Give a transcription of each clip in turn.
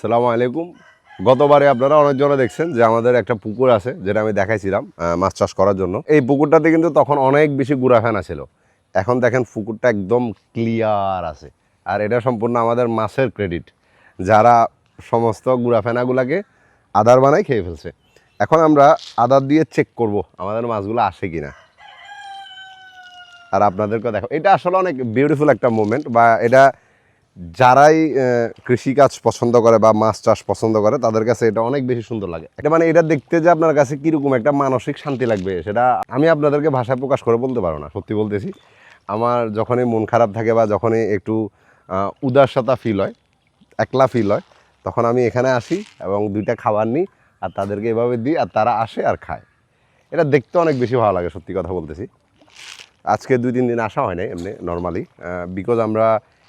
সালামু আলাইকুম। গতবারে আপনারা অনেকজনে দেখছেন যে আমাদের একটা পুকুর আছে, যেটা আমি দেখাইছিলাম মাছ চাষ করার জন্য। এই পুকুরটাতে কিন্তু তখন অনেক বেশি গুড়াফেনা ছিল। এখন দেখেন পুকুরটা একদম ক্লিয়ার আছে। আর এটা সম্পূর্ণ আমাদের মাছের ক্রেডিট যারা সমস্ত গুড়াফেনাগুলাকে আদার বানাই খেয়ে ফেলছে। এখন আমরা আদার দিয়ে চেক করব আমাদের মাছগুলো আসে কি না আর আপনাদেরকে দেখো এটা আসলে অনেক বিউটিফুল একটা মোমেন্ট বা এটা যারাই কৃষিকাজ পছন্দ করে বা মাছ চাষ পছন্দ করে, তাদের কাছে এটা অনেক বেশি সুন্দর লাগে। এটা মানে এটা দেখতে যে আপনার কাছে কীরকম একটা মানসিক শান্তি লাগবে, সেটা আমি আপনাদেরকে ভাষায় প্রকাশ করে বলতে পারব না, সত্যি বলতেছি। আমার যখনই মন খারাপ থাকে বা যখনই একটু উদাসতা ফিল হয়, একলা ফিল হয়, তখন আমি এখানে আসি এবং দুইটা খাবার নিই আর তাদেরকে এভাবে দিই আর তারা আসে আর খায়। এটা দেখতে অনেক বেশি ভালো লাগে, সত্যি কথা বলতেছি। আজকে দুই, তিন দিন আসা হয় নাই, এমনি নর্মালি বিকজ আমরা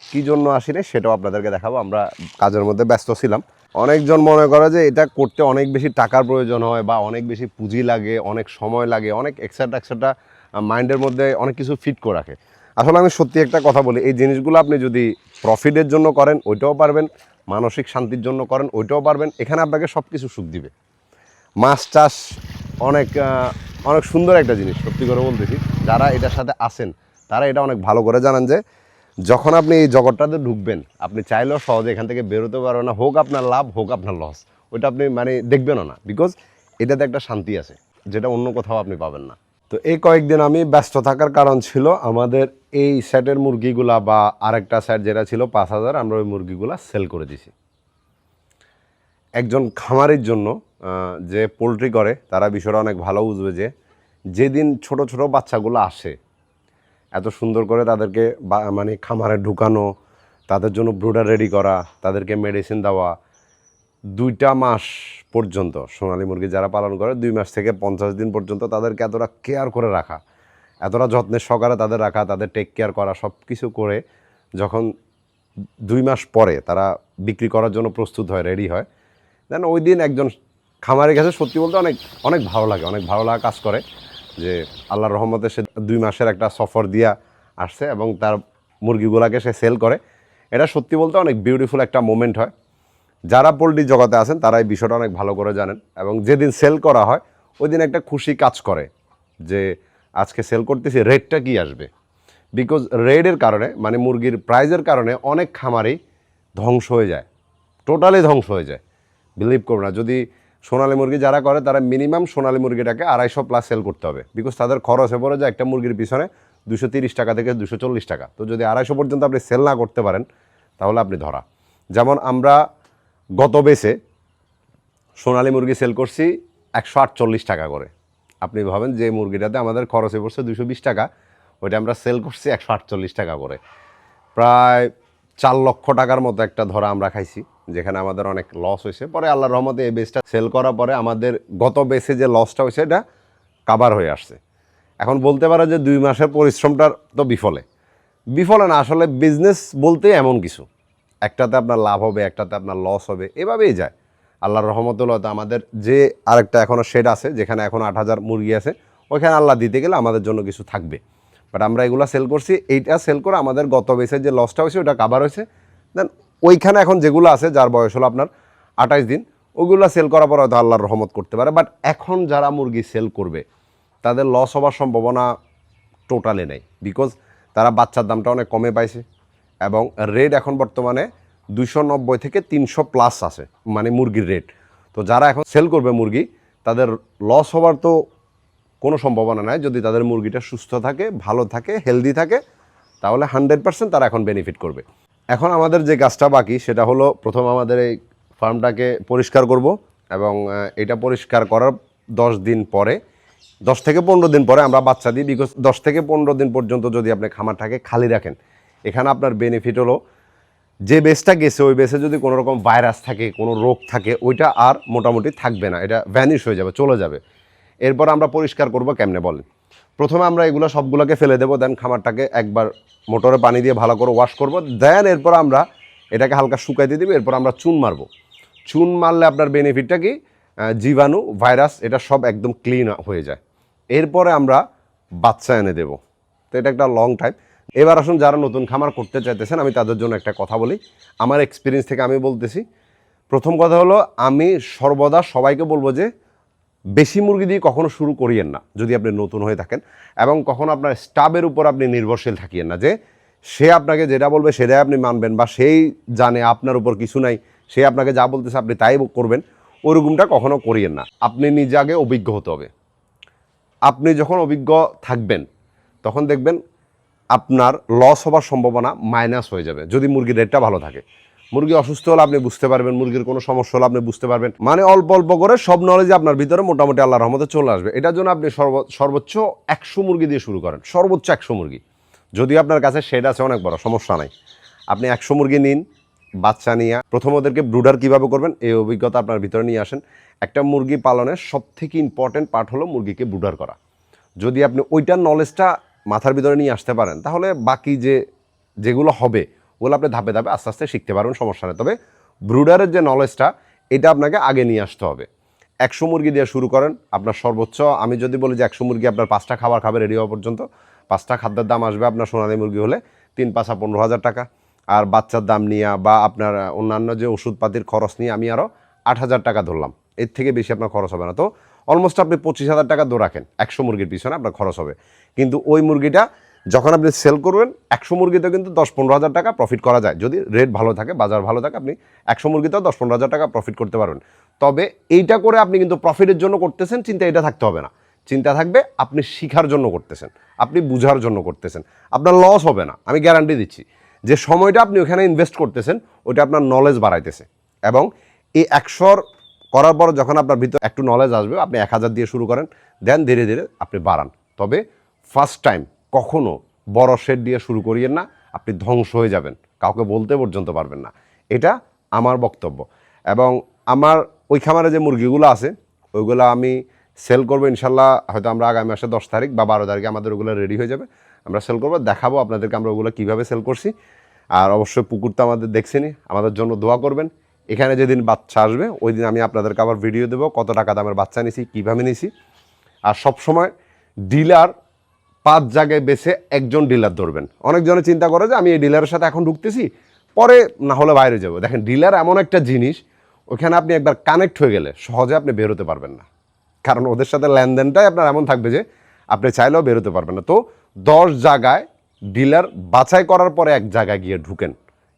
কী জন্য আসি সেটাও আপনাদেরকে দেখাবো। আমরা কাজের মধ্যে ব্যস্ত ছিলাম। অনেকজন মনে করে যে এটা করতে অনেক বেশি টাকার প্রয়োজন হয় বা অনেক বেশি পুঁজি লাগে, অনেক সময় লাগে, অনেক এক্সট্রা এক্সট্রা মাইন্ডের মধ্যে অনেক কিছু ফিট করে রাখে। আসলে আমি সত্যি একটা কথা বলি, এই জিনিসগুলো আপনি যদি প্রফিটের জন্য করেন, ওইটাও পারবেন। মানসিক শান্তির জন্য করেন, ওইটাও পারবেন। এখানে আপনাকে সব কিছু সুখ দিবে। মাছ চাষ অনেক অনেক সুন্দর একটা জিনিস, সত্যি করে বলতেছি। যারা এটার সাথে আসেন তারা এটা অনেক ভালো করে জানান যে যখন আপনি এই জগৎটাতে ঢুকবেন, আপনি চাইলেও সহজে এখান থেকে বেরোতে পারবেন না। হোক আপনার লাভ, হোক আপনার লস। ওইটা আপনি মানে দেখবেনও না। বিকজ এটাতে একটা শান্তি আছে, যেটা অন্য কোথাও আপনি পাবেন না। তো এই কয়েকদিন আমি ব্যস্ত থাকার কারণ ছিল আমাদের এই সেটের মুরগিগুলা বা আরেকটা সেট যেটা ছিল, পাঁচ হাজার, আমরা ওই মুরগিগুলা সেল করে দিছি। একজন খামারের জন্য যে পোলট্রি করে, তারা বিষয়টা অনেক ভালো বুঝবে যে, যেদিন ছোট ছোট বাচ্চাগুলো আসে এত সুন্দর করে তাদেরকে মানে খামারে ঢুকানো, তাদের জন্য ব্রুডার রেডি করা, তাদেরকে মেডিসিন দেওয়া, দুইটা মাস পর্যন্ত সোনালী মুরগি যারা পালন করে, দুই মাস থেকে পঞ্চাশ দিন পর্যন্ত তাদেরকে এতটা কেয়ার করে রাখা, এতটা যত্নের সহকারে তাদের রাখা, তাদের টেক কেয়ার করা সব কিছু করে যখন দুই মাস পরে তারা বিক্রি করার জন্য প্রস্তুত হয় রেডি হয় দেন ওই দিন একজন খামারের কাছে সত্যি বলতে অনেক অনেক ভালো লাগে, অনেক ভালো লাগা কাজ করে। যে আল্লাহর রহমতে সে দুই মাসের একটা সফর দিয়া আসছে এবং তার মুরগিগুলাকে সে সেল করে। এটা সত্যি বলতে অনেক বিউটিফুল একটা মোমেন্ট হয়। যারা পোলট্রি জগতে আছেন তারা এই বিষয়টা অনেক ভালো করে জানেন। এবং যেদিন সেল করা হয় ওই দিন একটা খুশি কাজ করে যে আজকে সেল করতেছি রেটটা কি আসবে? বিকজ রেডের কারণে মানে মুরগির প্রাইজের কারণে অনেক খামারই ধ্বংস হয়ে যায়। টোটালি ধ্বংস হয়ে যায়। বিলিভ করব না, যদি সোনালী মুরগি যারা করে, তারা মিনিমাম সোনালী মুরগিটাকে আড়াইশো প্লাস সেল করতে হবে। বিকজ তাদের খরচে পড়ে যায় একটা মুরগির পিছনে দুশো তিরিশ টাকা থেকে দুশো চল্লিশ টাকা। তো যদি আড়াইশো পর্যন্ত আপনি সেল না করতে পারেন, তাহলে আপনি ধরা। যেমন আমরা গত বেসে সোনালী মুরগি সেল করছি একশো আটচল্লিশ টাকা করে। আপনি ভাবেন যে মুরগিটাতে আমাদের খরচে পড়ছে দুশো বিশ টাকা, ওইটা আমরা সেল করছি একশো আটচল্লিশ টাকা করে। প্রায় চার লক্ষ টাকার মতো একটা ধরা আমরা খাইছি। যেখানে আমাদের অনেক লস হয়েছে। পরে আল্লাহর রহমতে এই বেসটা সেল করার পরে আমাদের গত বেসে যে লসটা হয়েছে, এটা কাবার হয়ে আসছে। এখন বলতে পারো যে দুই মাসের পরিশ্রমটার তো বিফলে। বিফলে না, আসলে বিজনেস বলতে এমন কিছু। একটাতে আপনার লাভ হবে, একটাতে আপনার লস হবে, এভাবেই যায়। আল্লাহর রহমতুল্লাহ তো আমাদের যে আরেকটা এখনও শেড আছে, যেখানে এখন আট হাজার মুরগি আছে, ওইখানে আল্লাহ দিতে গেলে আমাদের জন্য কিছু থাকবে। বাট আমরা এগুলো সেল করছি, এইটা সেল করে আমাদের গত বেসের যে লসটা হয়েছে, ওটা কাবার হয়েছে। দেন ওইখানে এখন যেগুলো আছে, যার বয়স হলো আপনার আঠাশ দিন, ওগুলো সেল করার পর হয়তো আল্লাহর রহমত করতে পারে। বাট এখন যারা মুরগি সেল করবে, তাদের লস হওয়ার সম্ভাবনা টোটালি নেই। বিকজ তারা বাচ্চার দামটা অনেক কমে পাইছে এবং রেট এখন বর্তমানে দুশো নব্বই থেকে তিনশো প্লাস আছে মানে মুরগির রেট তো যারা এখন সেল করবে মুরগি, তাদের লস হওয়ার তো কোনো সম্ভাবনা নাই। যদি তাদের মুরগিটা সুস্থ থাকে, ভালো থাকে হেলদি থাকে, তাহলে হান্ড্রেড পার্সেন্ট তারা এখন বেনিফিট করবে। এখন আমাদের যে কাজটা বাকি, সেটা হলো প্রথম আমাদের এই ফার্মটাকে পরিষ্কার করব এবং এটা পরিষ্কার করার দশ দিন পরে, দশ থেকে পনেরো দিন পরে আমরা বাচ্চা দিই বিকজ দশ থেকে পনেরো দিন পর্যন্ত যদি আপনি খামারটাকে খালি রাখেন, এখানে আপনার বেনিফিট হলো, যে বেসটা গেছে, ওই বেসে যদি কোনো রকম ভাইরাস থাকে, কোনো রোগ থাকে, ওইটা আর মোটামুটি থাকবে না, এটা ভ্যানিশ হয়ে যাবে, চলে যাবে। এরপর আমরা পরিষ্কার করব কেমনে বলেন? প্রথমে আমরা এগুলো সবগুলোকে ফেলে দেবো দেন খামারটাকে একবার মোটরে পানি দিয়ে ভালো করে ওয়াশ করব দেন এরপর আমরা এটাকে হালকা শুকাইতে দিব, এরপর আমরা চুন মারবো। চুন মারলে আপনার বেনিফিটটা কি? জীবাণু ভাইরাস এটা সব একদম ক্লিন হয়ে যায়। এরপরে আমরা বাচ্চা এনে দেব। তো এটা একটা লং টাইম এবার আসুন, যারা নতুন খামার করতে চাইতেছেন, আমি তাদের জন্য একটা কথা বলি। আমার এক্সপিরিয়েন্স থেকে আমি বলতেছি, প্রথম কথা হলো, আমি সর্বদা সবাইকে বলব যে বেশি মুরগি দিয়ে কখনো শুরু করিয়েন না, যদি আপনি নতুন হয়ে থাকেন। এবং কখনো আপনার স্টাফের উপর আপনি নির্ভরশীল থাকিয়েন না যে সে আপনাকে যেটা বলবে সেটাই আপনি মানবেন বা সেই জানে আপনার উপর কিছু নাই, সে আপনাকে যা বলতেছে আপনি তাই করবেন। ওরকমটা কখনো করিয়েন না। আপনি নিজে আগে অভিজ্ঞ হতে হবে। আপনি যখন অভিজ্ঞ থাকবেন, তখন দেখবেন আপনার লস হবার সম্ভাবনা মাইনাস হয়ে যাবে। যদি মুরগির রেটটা ভালো থাকে। মুরগি অসুস্থ হলে আপনি বুঝতে পারবেন, মুরগির কোনো সমস্যা হলে আপনি বুঝতে পারবেন। মানে অল্প অল্প করে সব নলেজ আপনার ভিতরে মোটামুটি আল্লাহ রহমতে চলে আসবে। এটার জন্য আপনি সর্ব- সর্বোচ্চ একশো মুরগি দিয়ে শুরু করেন। সর্বোচ্চ একশো মুরগি। যদি আপনার কাছে শেড আছে, অনেক বড়, সমস্যা নাই। আপনি একশো মুরগি নিন, বাচ্চা নিয়ে। প্রথম ওদেরকে ব্রুডার কীভাবে করবেন, এই অভিজ্ঞতা আপনার ভিতরে নিয়ে আসেন। একটা মুরগি পালনের সব থেকে ইম্পর্টেন্ট পার্ট হলো মুরগিকে ব্রুডার করা। যদি আপনি ওইটার নলেজটা মাথার ভিতরে নিয়ে আসতে পারেন, তাহলে বাকি যে, যেগুলো হবে ওগুলো আপনি ধাপে ধাপে আস্তে আস্তে শিখতে পারবেন, সমস্যা নেই। তবে ব্রুডারের যে নলেজটা এটা আপনাকে আগে নিয়ে আসতে হবে। একশো মুরগি দিয়ে শুরু করেন, আপনার সর্বোচ্চ, আমি যদি বলি যে একশো মুরগি আপনার পাঁচটা খাবার খাবে রেডি হওয়া পর্যন্ত, পাঁচটা খাদ্যের দাম আসবে আপনার সোনালী মুরগি হলে তিন, পাঁচা পনেরো হাজার টাকা। আর বাচ্চার দাম নিয়ে বা আপনার অন্যান্য যে ওষুধপাতির খরচ নিয়ে আমি আরও আট হাজার টাকা ধরলাম, এর থেকে বেশি আপনার খরচ হবে না। তো অলমোস্ট আপনি পঁচিশ হাজার টাকা দৌড় রাখেন, একশো মুরগির পিছনে আপনার খরচ হবে। কিন্তু ওই মুরগিটা যখন আপনি সেল করবেন, একশো মুরগিতে কিন্তু দশ পনেরো হাজার টাকা প্রফিট করা যায়। যদি রেট ভালো থাকে, বাজার ভালো থাকে, আপনি একশো মুরগিতেও দশ পনেরো হাজার টাকা প্রফিট করতে পারবেন। তবে এইটা করে আপনি কিন্তু প্রফিটের জন্য করতেছেন, চিন্তা এটা থাকতে হবে না। চিন্তা থাকবে আপনি শিখার জন্য করতেছেন, আপনি বুঝার জন্য করতেছেন। আপনার লস হবে না, আমি গ্যারান্টি দিচ্ছি। যে সময়টা আপনি ওখানে ইনভেস্ট করতেছেন ওটা আপনার নলেজ বাড়াইতেছে। এবং এই একশোর করার পর যখন আপনার ভিতর একটু নলেজ আসবে, আপনি এক হাজার দিয়ে শুরু করেন দেন ধীরে ধীরে আপনি বাড়ান। তবে ফার্স্ট টাইম কখনো বড় শেড দিয়ে শুরু করিয়েন না, আপনি ধ্বংস হয়ে যাবেন, কাউকে বলতে পর্যন্ত পারবেন না। এটা আমার বক্তব্য। এবং আমার ওই খামারে যে মুরগিগুলো আছে, ওইগুলো আমি সেল করব ইনশাল্লাহ, হয়তো আমরা আগামী মাসে দশ তারিখ বা বারো তারিখে আমাদের ওগুলো রেডি হয়ে যাবে। আমরা সেল করব, দেখাবো আপনাদেরকে আমরা ওগুলো কীভাবে সেল করছি। আর অবশ্যই পুকুর তো আমাদের দেখছেনি আমাদের জন্য দোয়া করবেন। এখানে যেদিন বাচ্চা আসবে, ওই দিন আমি আপনাদেরকে আবার ভিডিও দেবো, কত টাকা দামের বাচ্চা নিছি, কীভাবে নিছি। আর সবসময় ডিলার পাঁচ জায়গায় বেছে একজন ডিলার ধরবেন। অনেকজনে চিন্তা করে যে আমি এই ডিলারের সাথে এখন ঢুকতেছি, পরে না হলে বাইরে যাব। দেখেন, ডিলার এমন একটা জিনিস, ওখানে আপনি একবার কানেক্ট হয়ে গেলে সহজে আপনি বেরোতে পারবেন না। কারণ ওদের সাথে লেনদেনটাই আপনার এমন থাকবে যে আপনি চাইলেও বেরোতে পারবেন না। তো দশ জায়গায় ডিলার বাছাই করার পরে এক জায়গায় গিয়ে ঢুকেন।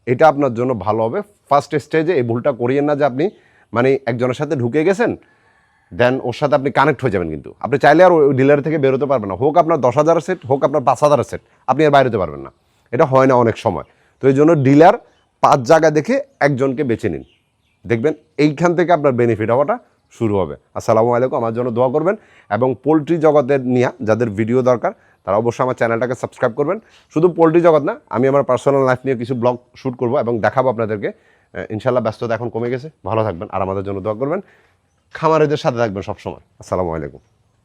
এটা আপনার জন্য ভালো হবে। ফার্স্ট স্টেজে এই ভুলটা করিয়েন না যে আপনি মানে একজনের সাথে ঢুকে গেছেন দেন ওর সাথে আপনি কানেক্ট হয়ে যাবেন কিন্তু। আপনি চাইলে আর ওই ডিলার থেকে বেরোতে পারবেন না। হোক আপনার দশ হাজার সেট হোক আপনার পাঁচ হাজারের সেট আপনি আর বাইরেতে পারবেন না। এটা হয় না অনেক সময়। তো এই জন্য ডিলার পাঁচ জায়গা দেখে একজনকে বেছে নিন। দেখবেন এইখান থেকে আপনার বেনিফিট হওয়াটা শুরু হবে। আসসালামু আলাইকুম, আমার জন্য দোয়া করবেন। এবং পোলট্রি জগতের নিয়ে, যাদের ভিডিও দরকার, তারা অবশ্যই আমার চ্যানেলটাকে সাবস্ক্রাইব করবেন। শুধু পোলট্রি জগৎ না, আমি আমার পার্সোনাল লাইফ নিয়ে কিছু ব্লগ শ্যুট করব এবং দেখাবো আপনাদেরকে। ইনশাল্লাহ ব্যস্ততা এখন কমে গেছে। ভালো থাকবেন আর আমাদের জন্য দোয়া করবেন। খামারেদের সাথে থাকবেন সবসময়। আসসালামু আলাইকুম।